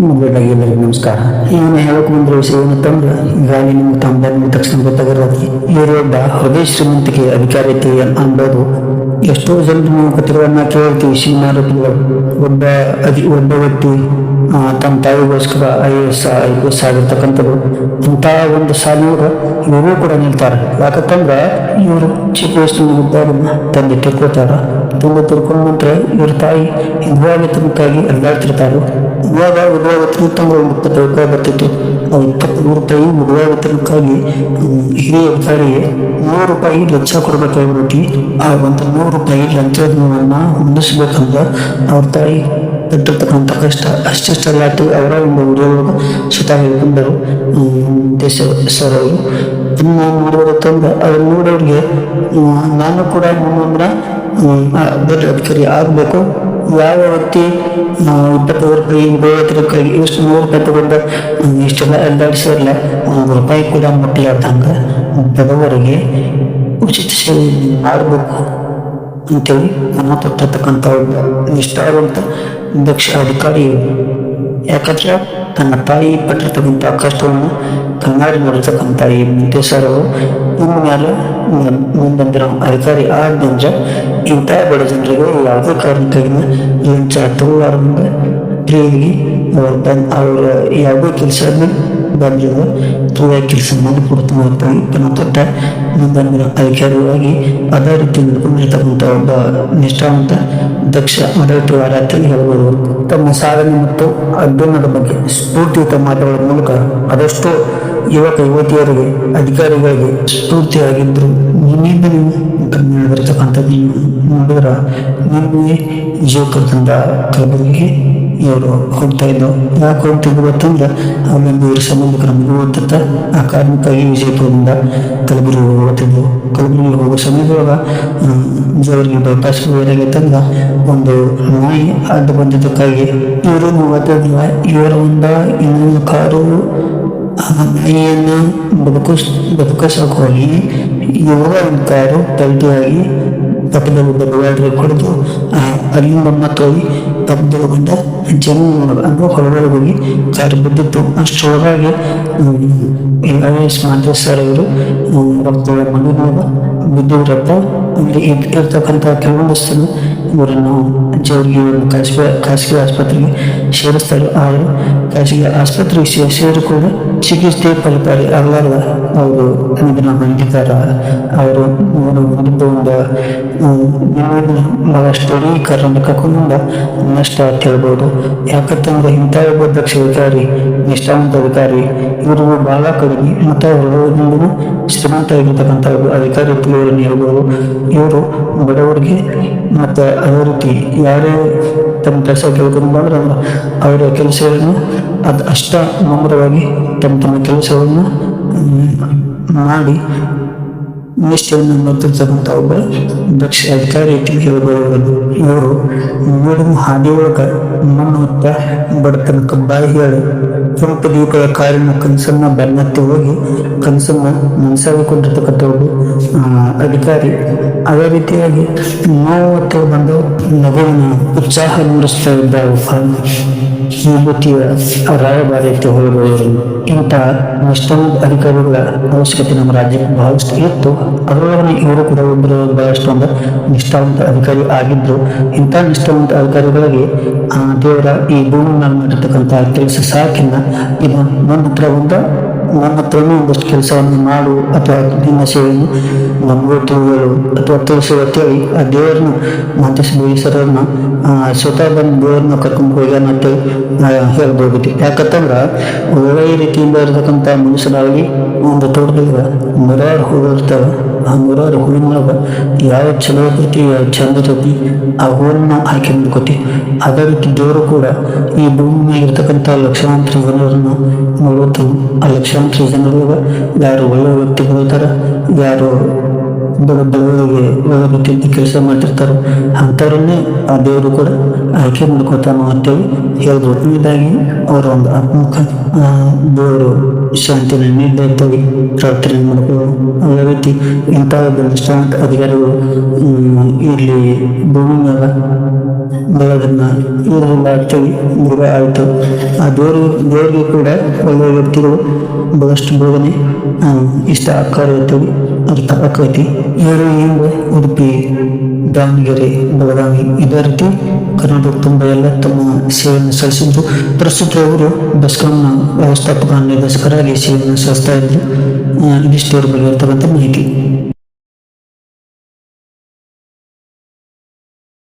ನಮಸ್ಕಾರ. ನಾನು ಹೇಳಕ್ ಬಂದಿರೋ ವಿಷಯ ಏನಂತಂದ್ರೆ ಗಾಳಿ ನಿಮ್ಮ ತಮ್ಮ ತಕ್ಷಣ ಗೊತ್ತಾಗಿರೋದು. ಇವರೊಬ್ಬ ಹೃದಯ ಶ್ರೀಮಂತಿಕೆ ಅಧಿಕಾರೈತಿ ಅನ್ನೋದು ಎಷ್ಟೋ ಜನರು ನಾವು ಕಥೆಗಳನ್ನ ಕೇಳ್ತೀವಿ. ಸಿನಿಮಾ ರೂಪಗಳು ಒಬ್ಬ ಅಧಿ ಒಬ್ಬ ವ್ಯಕ್ತಿ ತಮ್ಮ ತಾಯಿಗೋಸ್ಕರ I S, I P S ಆಗಿರ್ತಕ್ಕಂಥದ್ದು. ಇಂಥ ಒಂದು ಸಾಲಿನವರು ಇವರು ಕೂಡ ನಿಲ್ತಾರೆ. ಯಾಕಂತಂದ್ರೆ ಇವರು ಚಿಕ್ಕ ವಯಸ್ಸಿನಲ್ಲಿದ್ದಾಗ ತಂದೆ ತಿಳ್ಕೊತಾರ ತಂದೆ ತಿಳ್ಕೊಂಡ ನಂತರ ಇವ್ರ ತಾಯಿ ವಿದ್ಯಾವೇತನಕ್ಕಾಗಿ ಅಲ್ಲಾಡ್ತಿರ್ತಾರೆ ಇವಾಗ ವಿದ್ಯಾವೇತನಕ್ಕಂದ್ರೆ ಒಂದು ಇಪ್ಪತ್ತು ರೂಪಾಯಿ ಬರ್ತಿತ್ತು. ಆ ಇಪ್ಪತ್ತು ರೂಪಾಯಿ ಹ್ಮ್, ಹಿರಿಯ ಅಧಿಕಾರಿಗೆ ನೂರು ರೂಪಾಯಿ ಲಂಚ ಕೊಡಬೇಕಾಗಿರುತ್ತೆ ಆ ಒಂದು ನೂರು ರೂಪಾಯಿ ಲಂಚವನ್ನು ಹೊಂದಿಸ್ಬೇಕಂದ್ರೆ ಅವ್ರ ತಾಯಿ ಪಟ್ಟಿರ್ತಕ್ಕಂಥ ಕಷ್ಟ ಅಷ್ಟಿಷ್ಟಲ್ಲಾಟಿ ಅವರ ಒಂದು ಉದ್ಯೋಗ ಸ್ವತಃ ಹೇಳ್ಕೊಂಡರು ದೇಶ ಸರ್ ಅವರು ಇನ್ನು ನೋಡೋದಂದ್ರೆ ಅವ್ರು ನೋಡೋರಿಗೆ ನಾನು ಕೂಡ ಅಂದ್ರೆ ಅಧಿಕಾರಿ ಆಗಬೇಕು. ಯಾವ ವ್ಯಕ್ತಿ ಆ, ಇಪ್ಪತ್ತೈದು ರೂಪಾಯಿ ಎಷ್ಟು ನೂರು ರೂಪಾಯಿ ಇಷ್ಟೆಲ್ಲ ಅಲ್ಲಾಡಿಸಿರಲ್ಲ ಒಂದು ರೂಪಾಯಿ ಕೂಡ ಮುಟ್ಟಲಾರ್ದಂಗೆ ಬಡವರಿಗೆ ಉಚಿತ ಸೇವೆ ಮಾಡಬೇಕು ಅಂತೇಳಿ ಮನ ತೊಟ್ಟಿರ್ತಕ್ಕಂಥ ನಿಷ್ಠಾವಂತ ದಕ್ಷ ಅಧಿಕಾರಿ. ಯಾಕಂದ್ರೆ ತನ್ನ ತಾಯಿ ಪಟ್ಟಿರ್ತಕ್ಕಂಥ ಕಷ್ಟವನ್ನು ಕಣ್ಣಾಡಿ ನೋಡಿರ್ತಕ್ಕಂಥ ಈ ವೆಂಕಟೇಶ್ವರ ಅವರು ಇನ್ನು ಮೇಲೆ ಮುಂದೊಂದಿರೋ ಅಧಿಕಾರಿ ಆದ್ಮೇಲೆ ಇಂಥ ಬಡ ಜನರಿಗೆ ಯಾವುದೇ ಕಾರಣಕ್ಕಾಗಿನ ಲಂಚ ತಗೊಳ್ಳಾರ್ದಂಗೆ ಫ್ರೀಯಾಗಿ ಅವ್ರು ಯಾವುದೇ ಕೆಲಸ ಬಂದಿರೋ ತುಂಬ ಕೆಲಸ ಮಾಡಿಕೊಡ್ತಾನೆ ಅಂತ ತನ್ನ ತೊಟ್ಟ ಮುಂದಂದಿರೋ ಅಧಿಕಾರಿಯಾಗಿ ಅದೇ ರೀತಿ ನಡ್ಕೊಂಡಿರ್ತಕ್ಕಂಥ ಒಬ್ಬ ನಿಷ್ಠಾವಂತ ದಕ್ಷ ಆಡಳಿತಗಾರ ಅಂತೇಳಿ ಹೇಳ್ಬೋದು. ತಮ್ಮ ಸಾಧನೆ ಮತ್ತು ಅಧ್ಯಯನದ ಬಗ್ಗೆ ಸ್ಫೂರ್ತಿಯುತ ಮಾತುಗಳ ಮೂಲಕ ಅದೆಷ್ಟೋ ಯುವಕ, ಯುವತಿಯರಿಗೆ, ಅಧಿಕಾರಿಗಳಿಗೆ ಸ್ಫೂರ್ತಿಯಾಗಿದ್ದರು ನಿನ್ನಿಂದ ನೀವು ನಡೆದಿರ್ತಕ್ಕಂಥದ್ದು ನೋಡಿದ್ರ, ನಿನ್ನೆ ಯುವಕರಿಂದ ಕಲಬುರಗಿಗೆ ಇವರು ಹೋಗ್ತಾ ಇದ್ದವು ಯಾಕೆ ಹೋಗ್ತಿದ್ರು ಗೊತ್ತಂದ್ರೆ ಅಲ್ಲೊಂದು ಇವ್ರ ಸಂಬಂಧಿಕರ ಮಗು ಅಂತ ಆ ಕಾರಣಕ್ಕಾಗಿ ವಿಜಯಪುರದಿಂದ ಕಲಬುರಗಿ ಹೋಗ್ತಿದ್ವು ಕಲಬುರಗಿ ಹೋಗೋ ಸಮಯದೊಳಗ ಜೋರಿಗೆ ಬೈಪಾಸ್ ಏನಾಗೈತಂದ್ರ ಒಂದು ನಾಯಿ ಅಡ್ಡ ಬಂದಿದ್ದಕ್ಕಾಗಿ. ಇವರು ಮೂವತ್ತೈದು ಇವರ ಒಂದ ಇನ್ನೊಂದು ಕಾರು ಆ ನಾಯಿಯನ್ನು ಬದುಕಿಸ್ ಬದುಕಿಸೋಕೋಗಿ ಕಾರು ಪಲ್ಟಿಯಾಗಿ ಪಕ್ಕದಲ್ಲಿ ಒಬ್ಬ ಡಿವೈಡರ್ ಕೊಡ್ದು ಅಲ್ಲಿಂದ ಮತ್ತೋಗಿ ಪಕ್ಕದೊಳಗೊಂಡ ಜನ ಅಂದ್ರೆ ಹೊರಗಡೆ ಹೋಗಿ ಕಾರು ಬಿದ್ದಿತ್ತು. ಅಷ್ಟರೊಳಗಾಗಿ ಐ ಎಸ್ ಮಾದೇಶ್ ಸರ್ ಅವರು ರಕ್ತದ ಮಣ್ಣಿನಾಗ ಬಿದ್ದಿದ್ರಪ್ಪ ಇದ್- ಇರ್ತಕ್ಕಂಥ ಕೆಲವೊಂದಷ್ಟು ಇವರನ್ನು ಜೋರಿಗೆ ಒಂದು ಖಾಸಗಿ ಖಾಸಗಿ ಆಸ್ಪತ್ರೆಗೆ ಸೇರಿಸ್ತಾರೆ. ಆದರೆ ಖಾಸಗಿ ಆಸ್ಪತ್ರೆಗೆ ಕೂಡ ಚಿಕಿತ್ಸೆ ಫಲಕಾರಿ ಅಲ್ಲ ಅವರು ನಿಧನ ಹೊಂದಿದ್ದಾರೆ. ಅವರು ಒಂದು ಹ್ಮ್, ಬಹಳಷ್ಟು ಇಡೀ ಕರ್ನಾಟಕಕ್ಕೊಂದ ನಷ್ಟ ಅಂತ ಹೇಳ್ಬೋದು. ಯಾಕಂತಂದ್ರೆ ಇಂಥ ಒಬ್ಬ ದಕ್ಷ ಅಧಿಕಾರಿ ನಿಷ್ಠಾವಂತ ಅಧಿಕಾರಿ ಇವರು ಬಹಳ ಕಡಿಮೆ ಮತ್ತು ಅವರು ಶ್ರೀಮಂತ ಆಗಿರ್ತಕ್ಕಂಥ ಅಧಿಕಾರಿ ಹೇಳ್ಬೋದು ಇವರು ಬಡವರಿಗೆ ಮತ್ತು ಅದೇ ರೀತಿ ಯಾರೇ ತಮ್ಮ ಕೆಲಸ ಕೇಳ್ಕೊಂಡು ಬಂದ್ರೆ ಅವರ ಕೆಲಸವನ್ನು ಅದು ಅಷ್ಟ ನಮ್ರವಾಗಿ ತಮ್ಮ ತಮ್ಮ ಕೆಲಸವನ್ನು ಮಾಡಿ ನಿಷ್ಠೆಯನ್ನು ನೋಡ್ತಿರ್ತಕ್ಕಂಥ ಒಬ್ಬ ದಕ್ಷ ಅಧಿಕಾರಿ ಅಂತ ಹೇಳ್ಬೋದು. ಇವರು ಮೂಡಿನ ಹಾದಿ ಒಳಗೆ ಮಣ್ಣು ಹೊತ್ತ ಬಡತನಕ ಬಾಯಿ ಹೇಳಿ ಕೆಂಪು ದೀಪದ ಕಾರಿನ ಕನಸನ್ನ ಬೆನ್ನತ್ತಿ ಹೋಗಿ ಕನಸನ್ನ ಮನಸ್ಸಾಗಿಕೊಂಡಿರ್ತಕ್ಕಂಥ ಒಬ್ಬ ಅಧಿಕಾರಿ. ಅದೇ ರೀತಿಯಾಗಿ ನಾವು ಹತ್ತಿರ ಬಂದು ನಗುವಿನ ಉತ್ಸಾಹ ಮೂಡಿಸ್ತಾ ಇದ್ದ ವಿಭೂತಿಯ ರಾಯಭಾರಿ ಅಂತ ಹೇಳಬಹುದು ಇಂಥ ನಿಷ್ಠಾವಂತ ಅಧಿಕಾರಿಗಳ ಅವಶ್ಯಕತೆ ನಮ್ಮ ರಾಜ್ಯಕ್ಕೆ ಬಹಳಷ್ಟು ಇತ್ತು. ಅದರೊಳಗೆ ಇವರು ಕೂಡ ಒಬ್ಬರು ಬಹಳಷ್ಟು ಒಂದು ನಿಷ್ಠಾವಂತ ಅಧಿಕಾರಿ ಆಗಿದ್ರು. ಇಂಥ ನಿಷ್ಠಾವಂತ ಅಧಿಕಾರಿಗಳಿಗೆ ಆ ದೇವರ ಈ ಭೂಮಿ ಮೇಲೆ ಮಾಡಿರ್ತಕ್ಕಂಥ ಕೆಲಸ ಸಾಕಿನ ಇದು ನನ್ನ ಹತ್ರ ಒಂದು ನನ್ನ ಹತ್ರನೂ ಒಂದಷ್ಟು ಕೆಲಸವನ್ನು ಮಾಡು, ಅಥವಾ ನಿನ್ನ ಸೇವೆಯನ್ನು ನಮಗೂ ತಿಳಿಯಲು, ಅಥವಾ ತಿಳಿಸು ಅಂತೇಳಿ ಆ ದೇವರನ್ನ ಮಂತೇಶ್ ಬೀಸರನ್ನ ಸ್ವತಃ ಬಂದು ದೇವರನ್ನ ಕರ್ಕೊಂಡು ಹೋಗ್ಯಾನ ಅಂತೇಳಿ ಹೇಳ್ಬೋದಿತ್ತು ಹೇಳ್ಬೋದು ಯಾಕಂತಂದ್ರೆ ಒಳ್ಳೆಯ ರೀತಿಯಿಂದ ಇರತಕ್ಕಂಥ ಮನುಷ್ಯರಾಗಲಿ ಒಂದು ತೋಟದಾಗ ನೂರಾರು ಹೂವು ಇರ್ತಾವೆ ಆ ನೂರಾರು ಹೂವಿನಾಗ ಯಾವ ಚಲೋ ರೀತಿ ಚಂದ ತಪ್ಪಿ ಆ ಹೂವನ್ನ ಆಯ್ಕೆ ಮಾಡ್ಕೋತಿ ಅದೇ ರೀತಿ ದೇವರು ಕೂಡ ಈ ಭೂಮಿ ಇರ್ತಕ್ಕಂಥ ಲಕ್ಷಾಂತರ ಜನರನ್ನು ನೋಡುತ್ತಾನೆ ಆ ಲಕ್ಷಾಂತರ ಜನರೊಳಗೆ ಯಾರು ಒಳ್ಳೆಯ ವ್ಯಕ್ತಿಗಳು ಇದ್ದಾರೆ ಯಾರು ದೊಡ್ಡ ದೊಡ್ಡವರಿಗೆ ಒಳ್ಳೆ ರೀತಿಯಿಂದ ಕೆಲಸ ಮಾಡಿರ್ತಾರೋ ಅಂಥವ್ರನ್ನೇ ಆ ದೇವರು ಕೂಡ ಆಯ್ಕೆ ಮಾಡ್ಕೋತಾನೋ ಅಂತೇಳಿ ಹೇಳ್ಬೋದು. ಇದಾಗಿ ಅವರ ಒಂದು ಆತ್ಮಕ ಆ, ದೇವರು ಶಾಂತಿನ ನೀಡಲಿ ಅಂತೇಳಿ ಪ್ರಾರ್ಥನೆ ಮಾಡಬಹುದು ಅದೇ ರೀತಿ ಇಂಥ ನಿಷ್ಠಾವಂತ ಅಧಿಕಾರಿಗಳು ಇಲ್ಲಿ ಭೂಮಿ ಮೇಲೆ ಬೆಳೆದನ್ನ ಇರೋದಿಲ್ಲ ಅಂತೇಳಿ ದೃಢ ಆಯಿತು. ಆ ದೇವರು ದೇವರಿಗೆ ಕೂಡ ಒಳ್ಳೆಯ ವ್ಯಕ್ತಿಗಳು ಬಹಳಷ್ಟು ಬೋಧನೆ ಆ, ಇಷ್ಟ ಆಕಾರ ಅಂತೇಳಿ ಅರ್ಥ ಆಕೈತಿ. ಇವರು ಹಿಂದೆ ಉಡುಪಿ ದಾವಣಗೆರೆ ಬೆಳಗಾವಿ ಇದೇ ರೀತಿ ಕರ್ನಾಟಕ ತುಂಬ ಎಲ್ಲ ತಮ್ಮ ಸೇವೆಯನ್ನು ಸಲ್ಲಿಸಿದ್ದು ಪ್ರಸ್ತುತ ಅವರು ಬೆಸ್ಕಾಂನ व्यवस्थापकांनी लष्कराविषयी शास्त्रांनी आणि स्टोअर परिवर्तकांत माहिती